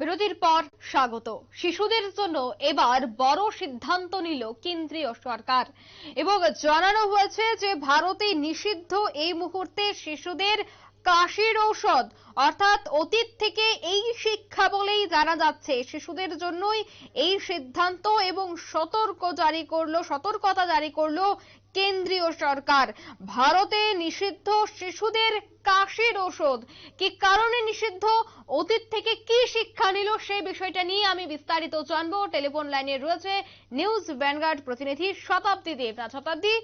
বিরতির পর স্বাগত। শিশুদের জন্য এবার বড় সিদ্ধান্ত নিল কেন্দ্রীয় সরকার। এবং জানানো হয়েছে যে, ভারতে নিষিদ্ধ এই মুহূর্তে শিশুদের কাশির ঔষধ, অর্থাৎ অতীত থেকে এই শিক্ষা বলেই জানা যাচ্ছে। শিশুদের জন্যই এই সিদ্ধান্ত এবং সতর্ক জারি করল, সতর্কতা জারি করল কেন্দ্রীয় সরকার। ভারতে নিষিদ্ধ শিশুদের কাশির ওষুধ কি কারণে নিষিদ্ধ? অতীত থেকে কি শিক্ষা নিল সেই বিষয়টা নিয়ে আমি বিস্তারিত জানব। টেলিফোন লাইনে রয়েছে নিউজ ভ্যানগার্ড প্রতিনিধি শতাব্দী দেব না শতাব্দী।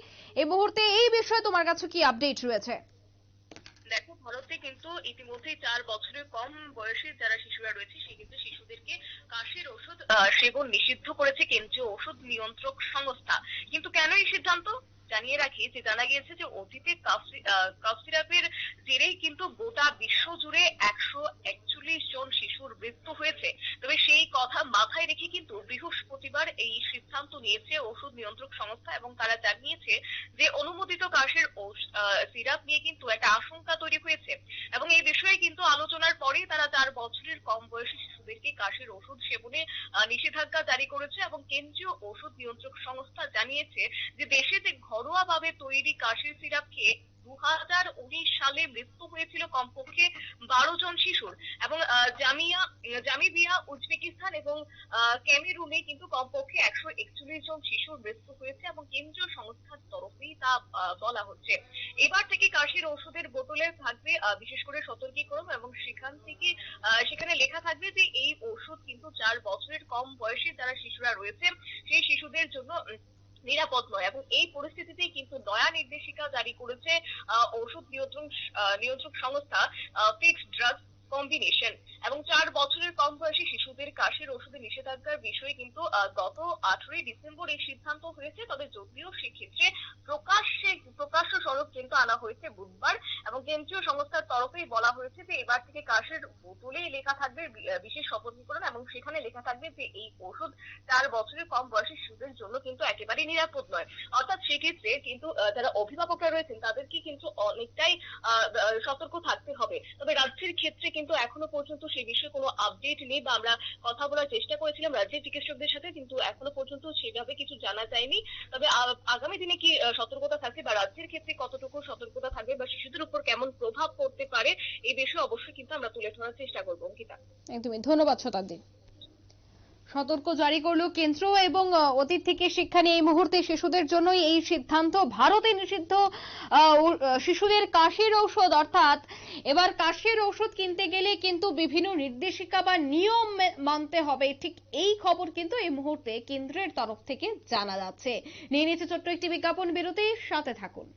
এই মুহূর্তে এই বিষয়ে তোমার কাছে কি আপডেট রয়েছে? দেখো, ভারতে কিন্তু ইতিমধ্যেই চার বছরের কম বয়সের যারা শিশুরা রয়েছে, সে কিন্তু শিশুদেরকে কাশির ওষুধ সেবন নিষিদ্ধ করেছে কেন্দ্রীয় ওষুধ নিয়ন্ত্রক সংস্থা। কিন্তু কেন এই সিদ্ধান্ত? জানিয়ে রাখি, যে জানা গিয়েছে যে অতীতে কাফ সিরাপের জেরেই কিন্তু গোটা বিশ্ব জুড়ে একশো একচল্লিশ জন শিশুর মৃত্যু হয়েছে। তবে সেই কথা মাথায় রেখে কিন্তু বৃহস্পতিবার এই সিদ্ধান্ত নিয়েছে ওষুধ নিয়ন্ত্রক সংস্থা এবং তারা জানিয়েছে যে অনুমোদিত কাশের সিরাপ নিয়ে কিন্তু একটা আশঙ্কা তৈরি হয়েছে। এবং বিষয়ে কিন্তু আলোচনার পরেই তারা চার বছরের কম বয়সী শিশুদেরকে কাশির ওষুধ সেবনে নিষেধাজ্ঞা জারি করেছে এবং কেন্দ্রীয় ওষুধ নিয়ন্ত্রক সংস্থা জানিয়েছে যে দেশে যে ঘরোয়া ভাবে তৈরি কাশির সিরাপ খেয়ে দু হাজার উনিশ সালে মৃত্যু হয়েছিল কমপক্ষে বারো জন শিশুর এবং জামিয়া, জামিবিয়া, উজবেকিস্তান এবং ক্যামেরুনে কিন্তু কমপক্ষে একশো একচল্লিশ জন শিশুর মৃত্যু হয়েছে এবং তরফেই তা বলা হচ্ছে। এবার থেকে কাশির ওষুধের বোতলে থাকবে বিশেষ করে সতর্কীকরণ এবং সেখান থেকে সেখানে লেখা থাকবে যে এই ওষুধ কিন্তু চার বছরের কম বয়সে যারা শিশুরা রয়েছে, সেই শিশুদের জন্য নিরাপদ নয় এবং এই পরিস্থিতিতেই কিন্তু নয়া নির্দেশিকা জারি করেছে ওষুধ নিয়ন্ত্রণ নিয়ন্ত্রক সংস্থা ফিক্সড ড্রাগ কম্বিনেশন এবং চার বছরের কম বয়সী শিশুদের কাশির ওষুধে নিষেধাজ্ঞার বিষয়ে কিন্তু গত আঠারোই ডিসেম্বর এই সিদ্ধান্ত হয়েছে। তবে যদিও সেক্ষেত্রে প্রকাশ্যে, প্রকাশ্য স্বরূপ কিন্তু আনা হয়েছে বুধবার। কেন্দ্রীয় সংস্থার তরফেই বলা হয়েছে যে এবার থেকে কাশের বোতলে লেখা থাকবে বিশেষ সতর্কীকরণ এবং সেখানে লেখা থাকবে যে এই ওষুধ চার বছরের কম বয়সী শিশুদের জন্য কিন্তু একেবারেই নিরাপদ নয়। অর্থাৎ সেক্ষেত্রে কিন্তু যারা অভিভাবকরা রয়েছেন তাদেরকে কিন্তু অনেকটাই সতর্ক থাকতে হবে। তবে রাজ্যের ক্ষেত্রে কিন্তু এখনও পর্যন্ত সেই বিষয়ে কোনো আপডেট নেই বা আমরা কথা বলার চেষ্টা করেছিলাম। রাজ্যের চিকিৎসকদের সাথে কিন্তু এখনও পর্যন্ত সেভাবে কিছু জানা যায়নি। তবে আগামী দিনে কি সতর্কতা থাকবে বা রাজ্যের ক্ষেত্রে কতটুকু সতর্কতা থাকবে বা শিশুদের উপর কেমন প্রভাব পড়তে পারে, এই বিষয়ে অবশ্যই কিন্তু আমরা তুলে ধরার চেষ্টা করব, অঙ্কিতা। একদমই। ধন্যবাদ, শতাব্দী। সতর্ক জারি করল কেন্দ্র এবং অতীত থেকে শিক্ষা নিয়ে এই মুহূর্তে শিশুদের জন্যই এই সিদ্ধান্ত। ভারতে নিষিদ্ধ শিশুদের কাশির ঔষধ, অর্থাৎ এবার কাশির ঔষধ কিনতে গেলে কিন্তু বিভিন্ন নির্দেশিকা বা নিয়ম মানতে হবে। ঠিক এই খবর কিন্তু এই মুহূর্তে কেন্দ্রের তরফ থেকে জানা যাচ্ছে। নিয়ে নিচ্ছে ছোট্ট একটি বিজ্ঞাপন বিরতি সাথে থাকুন।